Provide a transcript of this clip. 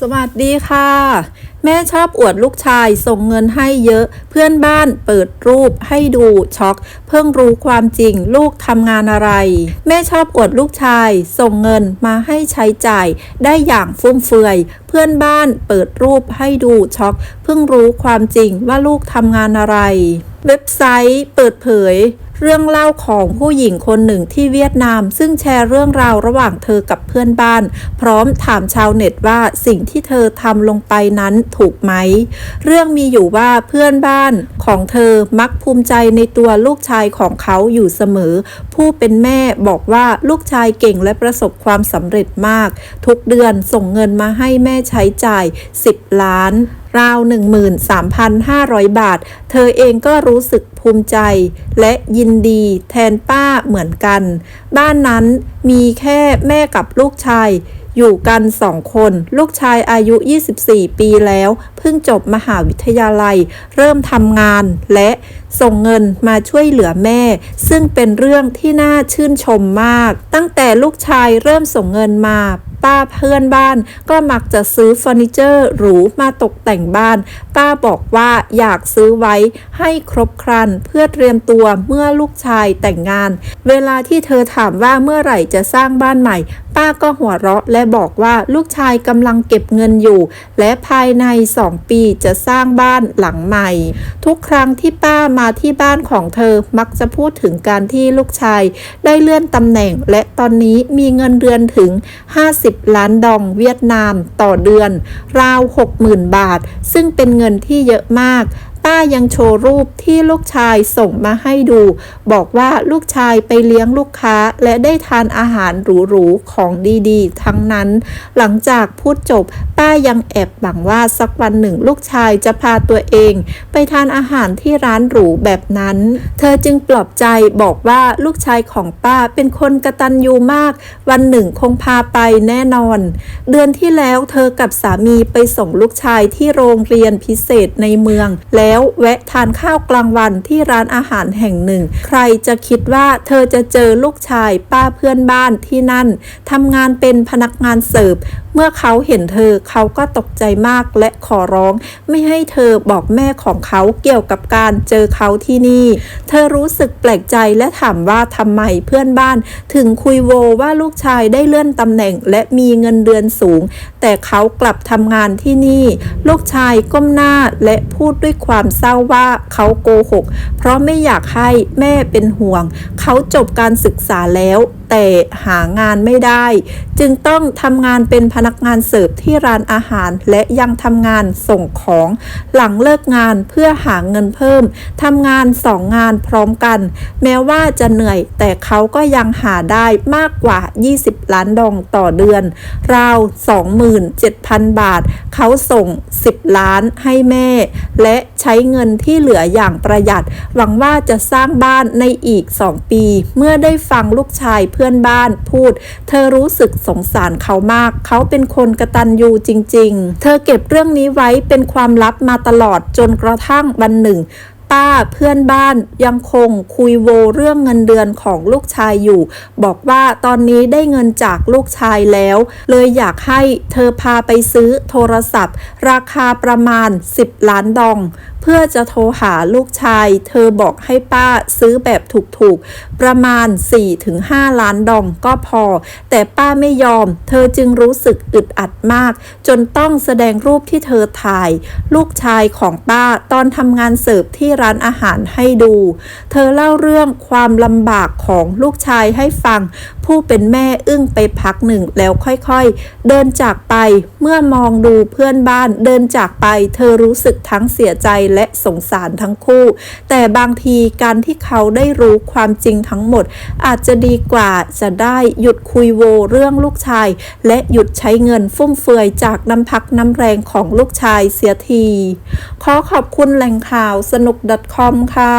สวัสดีค่ะ แม่ชอบอวดลูกชายส่งเงินให้เยอะ เพื่อนบ้านเปิดรูปให้ดูช็อกเพิ่งรู้ความจริงลูกทำงานอะไร แม่ชอบอวดลูกชายส่งเงินมาให้ใช้จ่าย ได้อย่างฟุ่มเฟือย เพื่อนบ้านเปิดรูปให้ดูช็อกเพิ่งรู้ความจริงว่าลูกทำงานอะไร เว็บไซต์เปิดเผยเรื่องเล่าของผู้หญิงคนหนึ่งที่เวียดนาม ซึ่งแชร์เรื่องราวระหว่างเธอกับเพื่อนบ้าน พร้อมถามชาวเน็ตว่าสิ่งที่เธอทำลงไปนั้นถูกไหม เรื่องมีอยู่ว่าเพื่อนบ้านของเธอมักภูมิใจในตัวลูกชายของเขาอยู่เสมอ ผู้เป็นแม่บอกว่าลูกชายเก่งและประสบความสำเร็จมาก ทุกเดือนส่งเงินมาให้แม่ใช้จ่าย 10 ล้านราว 13,500 บาท เธอเองก็รู้สึก ภูมิใจ และยินดีแทนป้าเหมือนกัน บ้านนั้นมีแค่แม่กับลูกชาย อยู่กันสองคน ลูกชายอายุ 24 ปีแล้ว เพิ่งจบมหาวิทยาลัย เริ่มทำงานและส่งเงินมาช่วยเหลือแม่ ซึ่งเป็นเรื่องที่น่าชื่นชมมาก ตั้งแต่ลูกชายเริ่มส่งเงินมา ป้าเพื่อนบ้าน ก็มักจะซื้อเฟอร์นิเจอร์หรูมาตกแต่งบ้าน ป้าบอกว่าอยากซื้อไว้ให้ครบครันเพื่อเตรียมตัวเมื่อลูกชายแต่งงาน เวลาที่เธอถามว่าเมื่อไหร่จะสร้างบ้านใหม่ ป้าก็หัวเราะและบอกว่าลูกชายกำลังเก็บเงินอยู่ และภายใน 2 ปีจะสร้างบ้านหลังใหม่ ทุกครั้งที่ป้ามาที่บ้านของเธอมักจะพูดถึงการที่ลูกชาย ได้เลื่อนตำแหน่ง และตอนนี้มีเงินเดือนถึง 50 ล้านดองเวียดนามต่อเดือน ราว 60,000 บาท ซึ่งเป็นเงินที่เยอะมาก ป้ายังโชว์รูปที่ลูกชายส่งมาให้ดู บอกว่าลูกชายไปเลี้ยงลูกค้าและได้ทานอาหารหรูๆของดีๆ ทั้งนั้น หลังจากพูดจบป้ายังแอบหวังว่าสักวันหนึ่งลูกชายจะพาตัวเอง ไปทานอาหารที่ร้านหรูแบบนั้น เธอจึงปลอบใจบอกว่าลูกชายของป้าเป็นคนกระตันยูมาก วันหนึ่งคงพาไปแน่นอน เดือนที่แล้วเธอกับสามีไปส่งลูกชายที่โรงเรียนพิเศษในเมืองแล้วแล้วแวะทานข้าวกลางวันที่ร้านอาหารแห่งหนึ่ง ใครจะคิดว่าเธอจะเจอลูกชายป้าเพื่อนบ้านที่นั่นทำงานเป็นพนักงานเสิร์ฟเมื่อเขาเห็นเธอเขาก็ตกใจมากและขอร้อง ไม่ให้เธอบอกแม่ของเขาเกี่ยวกับการเจอเขาที่นี่ เธอรู้สึกแปลกใจและถามว่าทำไมเพื่อนบ้าน ถึงคุยโวว่าลูกชายได้เลื่อนตำแหน่งและมีเงินเดือนสูง แต่เขากลับทำงานที่นี่ ลูกชายก้มหน้าและพูดด้วยความความเศร้าว่าเขาโกหก เพราะไม่อยากให้แม่เป็นห่วง เขาจบการศึกษาแล้ว แต่หางานไม่ได้ จึงต้องทำงานเป็นพนักงานเสิร์ฟที่ร้านอาหาร และยังทำงานส่งของ หลังเลิกงานเพื่อหาเงินเพิ่มทำงานสองงานพร้อมกัน แม้ว่าจะเหนื่อย แต่เขาก็ยังหาได้มากกว่า 20 ล้านดองต่อเดือน ราว 27,000 บาท เขาส่ง 10 ล้านให้แม่ และ ใช้เงินที่เหลืออย่างประหยัด หวังว่าจะสร้างบ้านในอีก 2 ปี เมื่อได้ฟังลูกชายเพื่อนบ้านพูด เธอรู้สึกสงสารเขามาก เขาเป็นคนกระตันยูจริง ๆ เธอเก็บเรื่องนี้ไว้เป็นความลับมาตลอดจนกระทั่งวันหนึ่งป้าเพื่อนบ้านยังคงคุยโวเรื่องเงินเดือนของลูกชายอยู่ บอกว่าตอนนี้ได้เงินจากลูกชายแล้ว เลยอยากให้เธอพาไปซื้อโทรศัพท์ ราคาประมาณ 10 ล้านดอง เพื่อจะโทรหาลูกชาย เธอบอกให้ป้าซื้อแบบถูกๆ ประมาณ 4-5 ล้านดองก็พอ แต่ป้าไม่ยอม เธอจึงรู้สึกอึดอัดมาก จนต้องแสดงรูปที่เธอถ่าย ลูกชายของป้าตอนทำงานเสิร์ฟที่ร้านอาหารให้ดู เธอเล่าเรื่องความลำบากของลูกชายให้ฟัง ผู้เป็นแม่อึ้งไปพักหนึ่งแล้วค่อยๆ เดินจากไปเมื่อมองดูเพื่อนบ้านเดินจากไป เธอรู้สึกทั้งเสียใจและสงสารทั้งคู่ แต่บางทีการที่เขาได้รู้ความจริงทั้งหมด อาจจะดีกว่าจะได้หยุดคุยโวเรื่องลูกชาย และหยุดใช้เงินฟุ่มเฟือยจากน้ำพักน้ำแรงของลูกชายเสียที ขอขอบคุณแหล่งข่าวสนุก .com ค่ะ